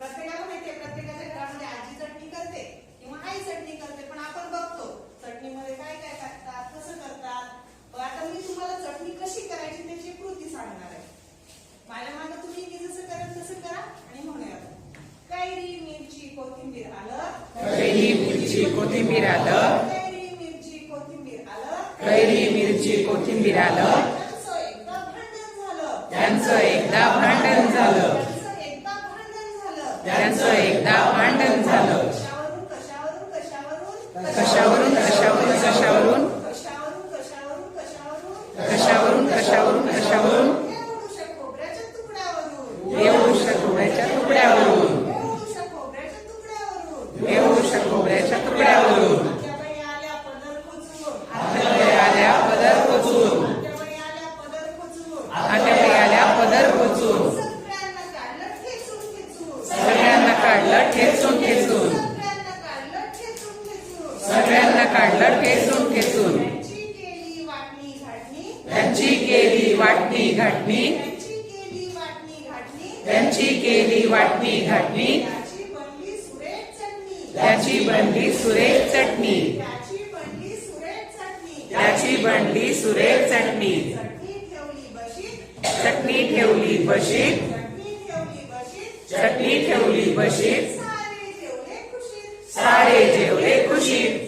प्रत्येकाला माहितीये प्रत्येकाच्या घरामध्ये आजी चटणी करते किंवा आई चटणी करते पण आपण बघतो चटणीमध्ये काय काय टाकतात कसं करतात? आता मी तुम्हाला चटणी कशी करायची त्याची कृती सांगणार आहे. माझ्या मागे तुम्ही मी जसं करेल तसं करा आणि म्हणूया कैरी मिरची कोथिंबीर आलं. कैरी मिरची कोथिंबीर आलं. कैरी मिरची कोथिंबीर आलं. कैरी मिरची कोथिंबीर आलं. त्यांचं एकदा भांडण झालं. त्यांचं एकदा भांडण झालं त्यांचं एकदा भांडण झालं त्यांचं एकदा भांडण झालं. कशावरून कशावरून कशावरून? काढलं ठेचून खेचून सगळ्यांना काढलं ठेचून खेचून त्यांची केली वाटणी घाटणी. त्यांची केली वाटणी घाटणी. त्याची बनली सुरेख चटणी. त्याची बनली सुरेख चटणी. चटणी ठेवली बशीत. चटणी ठेवली बशीत. सारे जेवले खुशीत. सारे जेवले खुशीत.